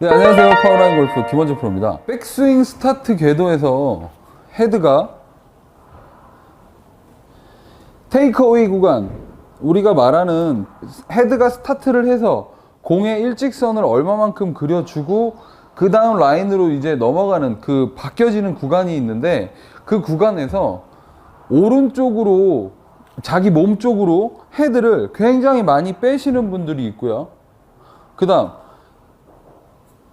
네, 안녕하세요. 파워라인 골프 김원재 프로입니다. 백스윙 스타트 궤도에서 헤드가 테이크어웨이 구간, 우리가 말하는 헤드가 스타트를 해서 공의 일직선을 얼마만큼 그려주고 그 다음 라인으로 이제 넘어가는 그 바뀌어지는 구간이 있는데 그 구간에서 오른쪽으로 자기 몸 쪽으로 헤드를 굉장히 많이 빼시는 분들이 있고요. 그 다음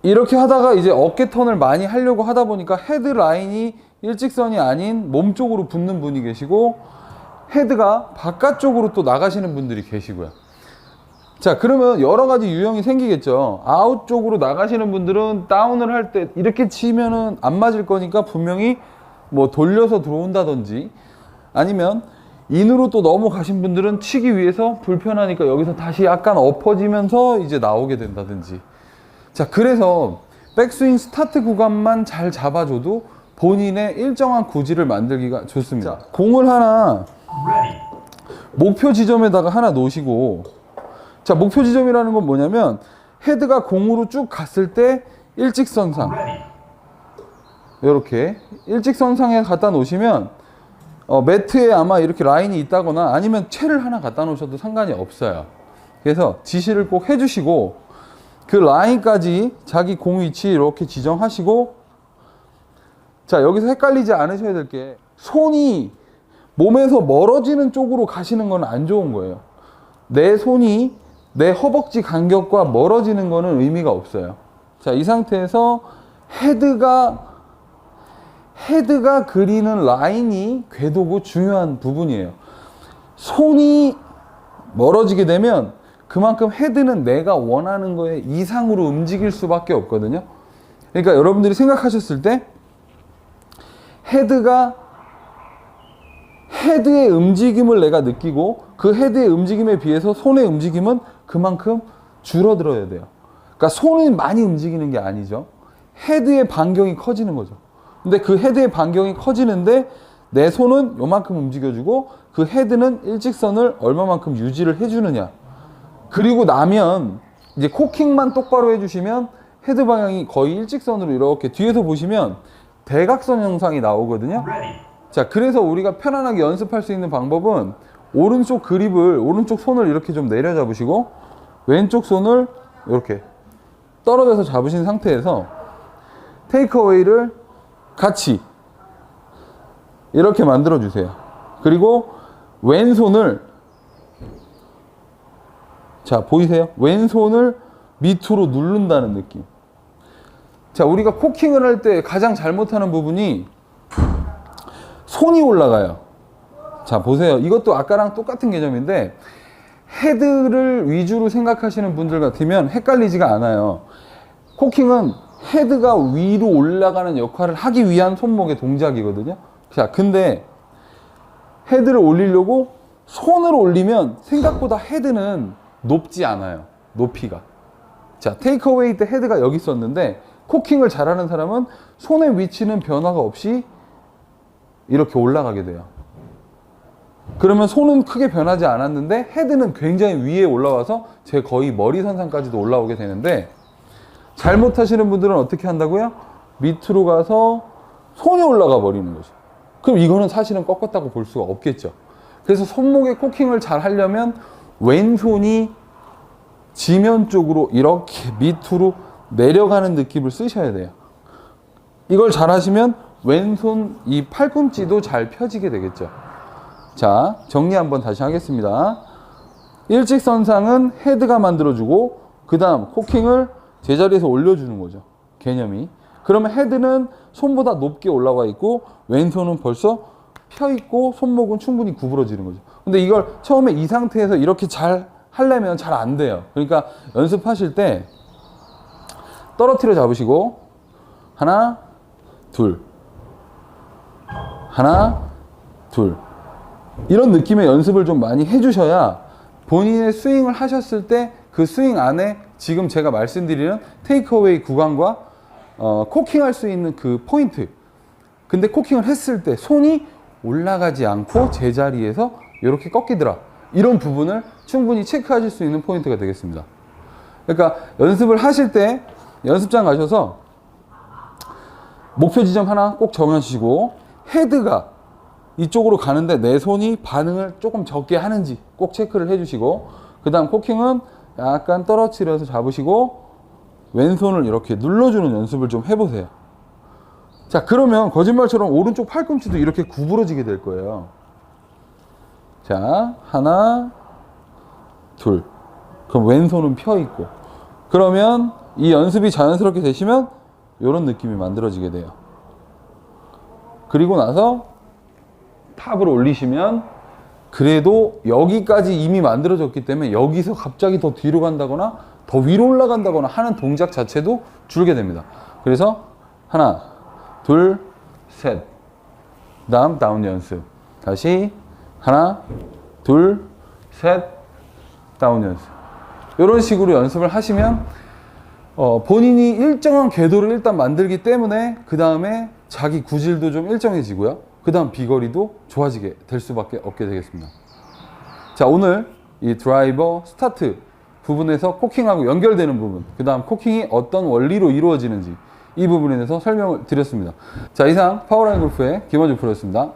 이렇게 하다가 이제 어깨 턴을 많이 하려고 하다 보니까 헤드 라인이 일직선이 아닌 몸 쪽으로 붙는 분이 계시고 헤드가 바깥쪽으로 또 나가시는 분들이 계시고요. 자, 그러면 여러 가지 유형이 생기겠죠. 아웃 쪽으로 나가시는 분들은 다운을 할 때 이렇게 치면은 안 맞을 거니까 분명히 뭐 돌려서 들어온다든지 아니면 인으로 또 넘어가신 분들은 치기 위해서 불편하니까 여기서 다시 약간 엎어지면서 이제 나오게 된다든지 자, 그래서 백스윙 스타트 구간만 잘 잡아줘도 본인의 일정한 구질을 만들기가 좋습니다. 자, 공을 하나 목표 지점에다가 하나 놓으시고 자, 목표 지점이라는 건 뭐냐면 헤드가 공으로 쭉 갔을 때 일직선상 이렇게 일직선상에 갖다 놓으시면 어, 매트에 아마 이렇게 라인이 있다거나 아니면 채를 하나 갖다 놓으셔도 상관이 없어요. 그래서 지시를 꼭 해주시고 그 라인까지 자기 공 위치 이렇게 지정하시고 자 여기서 헷갈리지 않으셔야 될 게 손이 몸에서 멀어지는 쪽으로 가시는 건 안 좋은 거예요. 내 손이 내 허벅지 간격과 멀어지는 거는 의미가 없어요. 자, 이 상태에서 헤드가 헤드가 그리는 라인이 궤도고 중요한 부분이에요. 손이 멀어지게 되면 그만큼 헤드는 내가 원하는 거에 이상으로 움직일 수밖에 없거든요. 그러니까 여러분들이 생각하셨을 때 헤드가 헤드의 움직임을 내가 느끼고 그 헤드의 움직임에 비해서 손의 움직임은 그만큼 줄어들어야 돼요. 그러니까 손이 많이 움직이는 게 아니죠. 헤드의 반경이 커지는 거죠. 근데 그 헤드의 반경이 커지는데 내 손은 요만큼 움직여주고 그 헤드는 일직선을 얼마만큼 유지를 해주느냐. 그리고 나면 이제 코킹만 똑바로 해주시면 헤드 방향이 거의 일직선으로 이렇게 뒤에서 보시면 대각선 형상이 나오거든요. 자, 그래서 우리가 편안하게 연습할 수 있는 방법은 오른쪽 그립을, 오른쪽 손을 이렇게 좀 내려 잡으시고 왼쪽 손을 이렇게 떨어져서 잡으신 상태에서 테이크어웨이를 같이 이렇게 만들어 주세요. 그리고 왼손을 자, 보이세요? 왼손을 밑으로 누른다는 느낌. 자, 우리가 코킹을 할 때 가장 잘못하는 부분이 손이 올라가요. 자, 보세요. 이것도 아까랑 똑같은 개념인데 헤드를 위주로 생각하시는 분들 같으면 헷갈리지가 않아요. 코킹은 헤드가 위로 올라가는 역할을 하기 위한 손목의 동작이거든요. 자, 근데 헤드를 올리려고 손을 올리면 생각보다 헤드는 높지 않아요. 높이가. 자, 테이크어웨이 때 헤드가 여기 있었는데 코킹을 잘하는 사람은 손의 위치는 변화가 없이 이렇게 올라가게 돼요. 그러면 손은 크게 변하지 않았는데 헤드는 굉장히 위에 올라와서 제 거의 머리 선상까지도 올라오게 되는데 잘못하시는 분들은 어떻게 한다고요? 밑으로 가서 손이 올라가 버리는 거죠. 그럼 이거는 사실은 꺾었다고 볼 수가 없겠죠. 그래서 손목의 코킹을 잘 하려면 왼손이 지면 쪽으로 이렇게 밑으로 내려가는 느낌을 쓰셔야 돼요. 이걸 잘 하시면 왼손 이 팔꿈치도 잘 펴지게 되겠죠. 자, 정리 한번 다시 하겠습니다. 일직선상은 헤드가 만들어주고, 그 다음 코킹을 제자리에서 올려주는 거죠. 개념이. 그러면 헤드는 손보다 높게 올라와 있고, 왼손은 벌써 펴 있고, 손목은 충분히 구부러지는 거죠. 근데 이걸 처음에 이 상태에서 이렇게 잘 하려면 잘 안 돼요. 그러니까 연습하실 때 떨어뜨려 잡으시고, 하나, 둘. 하나, 둘. 이런 느낌의 연습을 좀 많이 해주셔야 본인의 스윙을 하셨을 때 그 스윙 안에 지금 제가 말씀드리는 테이크어웨이 구간과 어, 코킹할 수 있는 그 포인트. 근데 코킹을 했을 때 손이 올라가지 않고 제자리에서 이렇게 꺾이더라. 이런 부분을 충분히 체크하실 수 있는 포인트가 되겠습니다. 그러니까 연습을 하실 때 연습장 가셔서 목표 지점 하나 꼭 정하시고 헤드가 이쪽으로 가는데 내 손이 반응을 조금 적게 하는지 꼭 체크를 해주시고 그 다음 코킹은 약간 떨어뜨려서 잡으시고 왼손을 이렇게 눌러주는 연습을 좀 해보세요. 자 그러면 거짓말처럼 오른쪽 팔꿈치도 이렇게 구부러지게 될 거예요. 자 하나 둘 그럼 왼손은 펴 있고 그러면 이 연습이 자연스럽게 되시면 이런 느낌이 만들어지게 돼요. 그리고 나서 탑을 올리시면 그래도 여기까지 이미 만들어졌기 때문에 여기서 갑자기 더 뒤로 간다거나 더 위로 올라간다거나 하는 동작 자체도 줄게 됩니다. 그래서 하나, 둘, 셋. 다음 다운 연습. 다시 하나, 둘, 셋. 다운 연습. 이런 식으로 연습을 하시면 어, 본인이 일정한 궤도를 일단 만들기 때문에 그 다음에 자기 구질도 좀 일정해지고요. 그 다음 비거리도 좋아지게 될 수밖에 없게 되겠습니다. 자, 오늘 이 드라이버 스타트 부분에서 코킹하고 연결되는 부분, 그 다음 코킹이 어떤 원리로 이루어지는지 이 부분에 대해서 설명을 드렸습니다. 자, 이상 파워라인 골프의 김원주 프로였습니다.